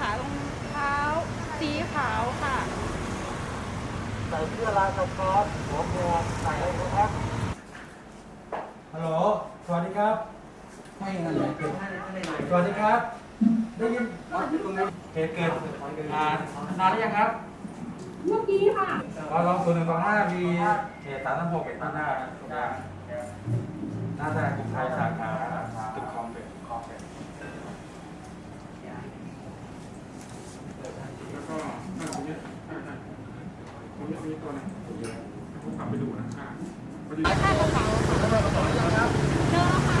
เข้มค่ะรองเท้าสีขาวค่ะ ใส่เสื้อลายสก๊อตหัวหมวกใส่อะไรนะครับฮัลโหล สวัสดีครับ ไม่งั้นเลยสวัสดีครับ ได้ยินเหตุเกิดอ่านานหรือยังครับ เมื่อกี้ค่ะเราลองศูนย์หนึ่งสองห้ามีเหตุสามสามหกเหตุหน้าหน้าหน้าธนาคารกรุงไทยสาขาตึกคลองเป็นคลองเป็น แล้วก็อ่าตรงนี้อ่าอ่าตรงนี้ มีตัวไหนผมกลับไปดูนะอ่าพอดีค่ากระเป๋าค่ะเจอแล้วค่ะ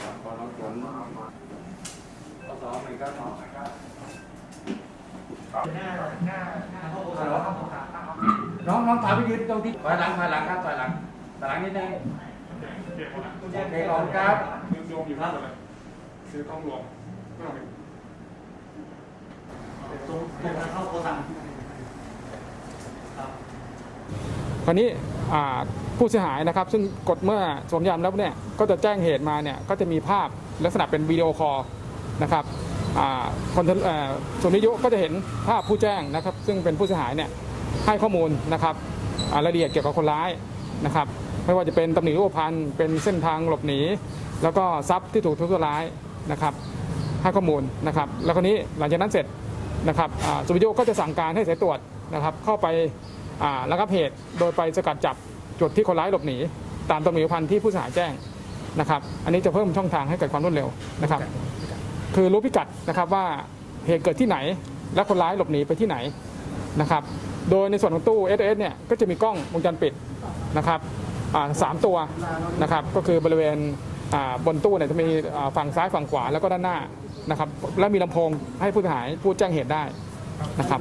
พื่อนปะน้องน้องถามไปยืนตรงที่ถอยหลังถอยหลังครับถอยหลังถอยหลังนิดนึงเก็บหมดแล้วโอเคขอบคุณครับซื้อรวมอยู่ทั้งหมดเลยซื้อต้องรวมก็เอาไปคราวนี้อ่า ผู้เสียหายนะครับ ซึ่งกดเมื่อสมยามแล้วเนี่ยก็จะแจ้งเหตุมาเนี่ยก็จะมีภาพลักษณะเป็นวิดีโอคอลนะครับคนส่วนวิยุก็จะเห็นภาพผู้แจ้งนะครับ ซึ่งเป็นผู้เสียหายเนี่ยให้ข้อมูลนะครับรายละเอียดเกี่ยวกับคนร้ายนะครับ ไม่ว่าจะเป็นตำหนิรูปพรรณเป็นเส้นทางหลบหนี แล้วก็ทรัพย์ที่ถูกทุบทำร้ายนะครับให้ข้อมูลนะครับ แล้วคราวนี้หลังจากนั้นเสร็จนะครับอ่าสุวิโยก็จะสั่งการให้สายตรวจนะครับ เข้าไป อ่าระงับเหตุโดยไปสกัดจับจุดที่คนร้ายหลบหนี ตามตำหนิพันธ์ที่ผู้เสียหายแจ้งนะครับ อันนี้จะเพิ่มช่องทางให้เกิดความรวดเร็วนะครับ คือรู้พิกัดนะครับว่าเหตุเกิดที่ไหน และคนร้ายหลบหนีไปที่ไหนนะครับ โดยในส่วนของตู้ s อ s เนี่ยก็จะมีกล้องวงจรปิดนะครับอ่าสามตัวนะครับ ก็คือบริเวณอ่าบนตู้เนี่ยจะมีอ่าฝั่งซ้ายฝั่งขวาแล้วก็ด้านหน้านะครับ และมีลำโพงให้ผู้เสียหายผู้แจ้งเหตุได้นะครับ